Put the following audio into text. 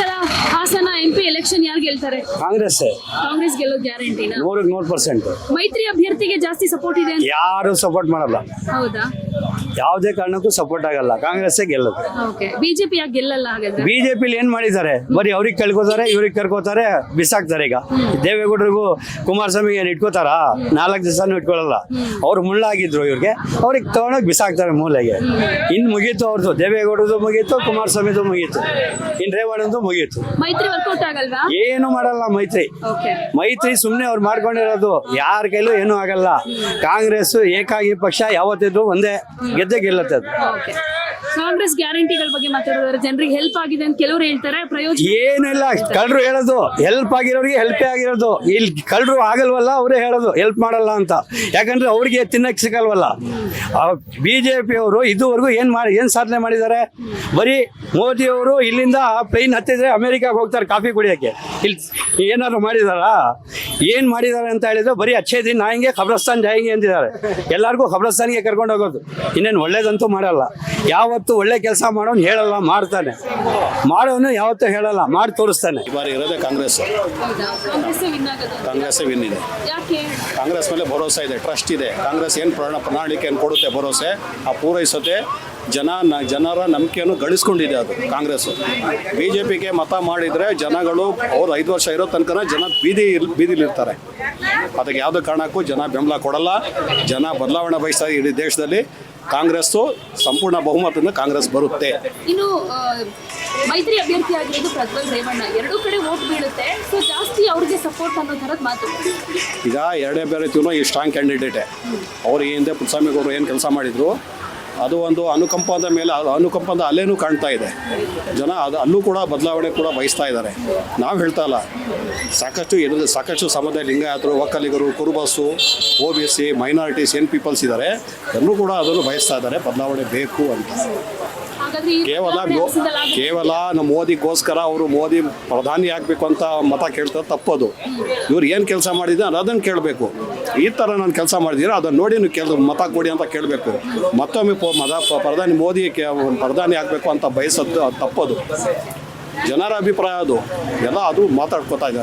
太了 election ಯಾರು ಗೆಲ್ತಾರೆ? Congress Congress ಗೆಲ್ಲೋ guarantee ನೂರಕ್ಕೆ ನೂರು ಪರ್ಸೆಂಟ್ ಮೈತ್ರಿ ಅಭ್ಯರ್ಥಿಗೆ ಜಾಸ್ತಿ ಸಪೋರ್ಟ್ ಇದೆ ಅಂತ? ಯಾರು ಸಪೋರ್ಟ್ ಮಾಡಲ್ಲ. ಹೌದಾ? ಯಾವುದೇ ಕಾರಣಕ್ಕೂ ಸಪೋರ್ಟ್ ಆಗಲ್ಲ. ಕಾಂಗ್ರೆಸ್ಸೇ ಗೆಲ್ಲದು. ಓಕೆ. ಬಿಜೆಪಿ ಯಾಕೆ ಗೆಲ್ಲಲ್ಲ ಹಾಗಾದ್ರೆ ಬಿಜೆಪಿಲಿ ಏನ್ ಮಾಡಿದ್ದಾರೆ? ಬರೀ ಅವ್ರಿಗೆ ಕಳ್ಕೋತಾರೆ ಇವ್ರಿಗೆ ಕರ್ಕೋತಾರೆ ಬಿಸಾಕ್ತಾರೆ ಈಗ. ದೇವೇಗೌಡರಿಗೂ ಕುಮಾರಸ್ವಾಮಿ ಏನ್ ಇಟ್ಕೋತಾರ? ನಾಲ್ಕು ದಿವಸನೂ ಇಟ್ಕೊಳ್ಳಲ್ಲ. ಅವ್ರು ಮುಳ್ಳಾಗಿದ್ರು ಇವ್ರಿಗೆ. ಅವ್ರಿಗೆ ತಗೊಂಡೋಗಿ ಬಿಸಾಕ್ತಾರೆ ಮೂಲೆಗೆ. ಇನ್ ಮುಗೀತು ಅವ್ರದ್ದು. ದೇವೇಗೌಡರದು ಮುಗೀತು ಕುಮಾರಸ್ವಾಮಿದು ಮುಗೀತು. ಇನ್ ರೇವಣ್ಣದು ಮುಗೀತು. ಮೈತ್ರಿ ವರ್ಕೌಟ್ ಆಗಲ್ವಾ? ಏನು ಮಾಡಲ್ಲ ಮೈತ್ರಿ. ಮೈತ್ರಿ ಸುಮ್ನೆ ಅವ್ರು ಮಾಡ್ಕೊಂಡಿರೋದು ಯಾರ ಕೈಲೂ ಏನು ಆಗಲ್ಲ. ಕಾಂಗ್ರೆಸ್ ಏಕಾಗಿ ಪಕ್ಷ ಯಾವತ್ತಿದ್ರು ಒಂದೇ ಗೆದ್ದೆ ಗೆಲ್ಲತ್ತೆ ಅದು. ಓಕೆ ಕಾಂಗ್ರೆಸ್ ಗ್ಯಾರಂಟಿಗಳ ಬಗ್ಗೆ ಮಾತಾಡೋದಾದ್ರೆ. ಜನರಿಗೆ ಹೆಲ್ಪ್ ಆಗಿದೆ ಅಂತ ಕೆಲವರು ಹೇಳ್ತಾರೆ, ಪ್ರಯೋಜನ ಏನಿಲ್ಲ, ಕಳ್ಳರು ಹೇಳೋದು ಹೆಲ್ಪ್ ಆಗಿರೋರಿಗೆ ಹೆಲ್ಪ್ ಆಗಿರೋದು. ಇಲ್ಲಿ ಕಳ್ಳರು ಆಗಲ್ವಲ್ಲ, ಅವರೇ ಹೇಳೋದು ಹೆಲ್ಪ್ ಮಾಡಲ್ಲ ಅಂತ. ಯಾಕಂದ್ರೆ ಅವ್ರಿಗೆ ತಿನ್ನಕ್ಕೆ ಸಿಗಲ್ವಲ್ಲ. ಬಿ ಜೆ ಪಿ ಅವರು ಇದುವರೆಗೂ ಏನು ಮಾಡಿ ಏನು ಸಾಧನೆ ಮಾಡಿದ್ದಾರೆ? ಬರೀ ಮೋದಿ ಅವರು ಇಲ್ಲಿಂದ ಪ್ಲೇನ್ ಹತ್ತಿದ್ರೆ ಅಮೆರಿಕಾಗೆ ಹೋಗ್ತಾರೆ ಕಾಫಿ ಕುಡಿಯೋಕ್ಕೆ. ಇಲ್ಲಿ ಏನಾದ್ರು ಮಾಡಿದಾರಾ? ಏನು ಮಾಡಿದ್ದಾರೆ ಅಂತ ಹೇಳಿದ್ರೆ ಬರೀ ಅಚ್ಚೇ ದಿನ ಹಿಂಗೆ ಖಬ್ರಸ್ತಾನ್ ಜಾಯಿಂಗೆ ಅಂತಿದ್ದಾರೆ. ಎಲ್ಲರಿಗೂ ಖಬ್ರಸ್ತಾನಿಗೆ ಕರ್ಕೊಂಡು ಹೋಗೋದು. ಇನ್ನೇನು ಒಳ್ಳೇದಂತೂ ಮಾಡಲ್ಲ. ಯಾವತ್ತು ಒಳ್ಳೆ ಕೆಲಸ ಮಾಡೋನು ಹೇಳಲ್ಲ ಮಾಡ್ತಾನೆ. ಮಾಡೋನು ಯಾವತ್ತೂ ಹೇಳಲ್ಲ ಮಾಡಿ ತೋರಿಸ್ತಾನೆ. ಈ ಬಾರಿ ಇರೋದೇ ಕಾಂಗ್ರೆಸ್. ಕಾಂಗ್ರೆಸ್ ವಿನ್ ಇದೆ. ಯಾಕೆ ಕಾಂಗ್ರೆಸ್ ಮೇಲೆ ಭರೋಸೆ ಇದೆ ಟ್ರಸ್ಟ್ ಇದೆ. ಕಾಂಗ್ರೆಸ್ ಏನು ಪ್ರಣಾಳಿಕೆ ಪ್ರಣಾಳಿಕೆಯನ್ನು ಕೊಡುತ್ತೆ ಭರೋಸೆ ಆ ಪೂರೈಸುತ್ತೆ ಜನ ನ- ಜನರ ನಂಬಿಕೆಯನ್ನು ಗಳಿಸ್ಕೊಂಡಿದೆ ಅದು ಕಾಂಗ್ರೆಸ್. ಬಿ ಜೆ ಪಿಗೆ ಮತ ಮಾಡಿದರೆ ಜನಗಳು ಅವ್ರು ಐದು ವರ್ಷ ಇರೋ ತನಕ ಜನ ಬೀದಿ ಬೀದಿಲಿರ್ತಾರೆ. ಅದಕ್ಕೆ ಯಾವುದೇ ಕಾರಣಕ್ಕೂ ಜನ ಬೆಂಬಲ ಕೊಡಲ್ಲ. ಜನ ಬದಲಾವಣೆ ಬಯಸ್ತಾ ಇಡೀ ದೇಶದಲ್ಲಿ. ಕಾಂಗ್ರೆಸ್ಸು ಸಂಪೂರ್ಣ ಬಹುಮತದಿಂದ ಕಾಂಗ್ರೆಸ್ ಬರುತ್ತೆ. ಇನ್ನು ಮೈತ್ರಿ ಅಭ್ಯರ್ಥಿ ಆಗಿರೋದು ಪ್ರಜ್ವಲ್ ರೇವಣ್ಣ. ಎರಡೂ ಕಡೆ ವೋಟ್ ಬೀಳುತ್ತೆ. ಸೊ ಜಾಸ್ತಿ ಅವ್ರಿಗೆ ಸಪೋರ್ಟ್ ಅನ್ನೋ ಥರದ ಮಾತು. ಈಗ ಎರಡೇ ಬೇರೆ ತಿನ್ನೋ ಈ ಸ್ಟ್ರಾಂಗ್ ಕ್ಯಾಂಡಿಡೇಟೇ ಅವ್ರು ಈ ಹಿಂದೆ ಪುಟ್ಸ್ವಾಮಿ ಅವರು ಏನು ಕೆಲಸ ಮಾಡಿದ್ರು? ಅದು ಒಂದು ಅನುಕಂಪದ ಮೇಲೆ, ಅನುಕಂಪದ ಅಲ್ಲೇನೂ ಕಾಣ್ತಾ ಇದೆ. ಜನ ಅದು, ಅಲ್ಲೂ ಕೂಡ ಬದಲಾವಣೆ ಕೂಡ ಬಯಸ್ತಾ ಇದ್ದಾರೆ. ನಾವು ಹೇಳ್ತಾ ಇಲ್ಲ. ಸಾಕಷ್ಟು ಏನು ಸಾಕಷ್ಟು ಸಮುದಾಯ ಲಿಂಗಾಯತರು, ಒಕ್ಕಲಿಗರು, ಕುರುಬಸ್ಸು, ಒ ಬಿ ಸಿ ಮೈನಾರಿಟೀಸ್ ಏನು ಪೀಪಲ್ಸ್ ಇದ್ದಾರೆ ಎಲ್ಲರೂ ಕೂಡ ಅದನ್ನು ಬಯಸ್ತಾ ಇದ್ದಾರೆ. ಬದಲಾವಣೆ ಬೇಕು ಅಂತ. ಕೇವಲ ಕೇವಲ ನಮ್ಮ ಮೋದಿಗೋಸ್ಕರ ಅವರು ಮೋದಿ ಪ್ರಧಾನಿ ಆಗಬೇಕು ಅಂತ ಮತ ಕೇಳ್ತಾರೆ ತಪ್ಪದು. ಇವ್ರು ಏನು ಕೆಲಸ ಮಾಡಿದ್ರೆ ಅದನ್ನು ಕೇಳಬೇಕು. ಈ ಥರ ನಾನು ಕೆಲಸ ಮಾಡಿದ್ದೀರಾ ಅದನ್ನು ನೋಡಿ ನೀವು ಕೇಳಿದ್ರು ಮತ ಕೊಡಿ ಅಂತ ಕೇಳಬೇಕು. ಮತ್ತೊಮ್ಮೆ ಮದ ಪ್ರಧಾನಿ ಮೋದಿ ಕೆ- ಪ್ರಧಾನಿ ಆಗಬೇಕು ಅಂತ ಬಯಸೋದು ಅದು ತಪ್ಪದು. ಜನರ ಅಭಿಪ್ರಾಯ ಅದು. ಎಲ್ಲ ಅದು ಮಾತಾಡ್ಕೊತಾ ಇದ್ದಾರೆ.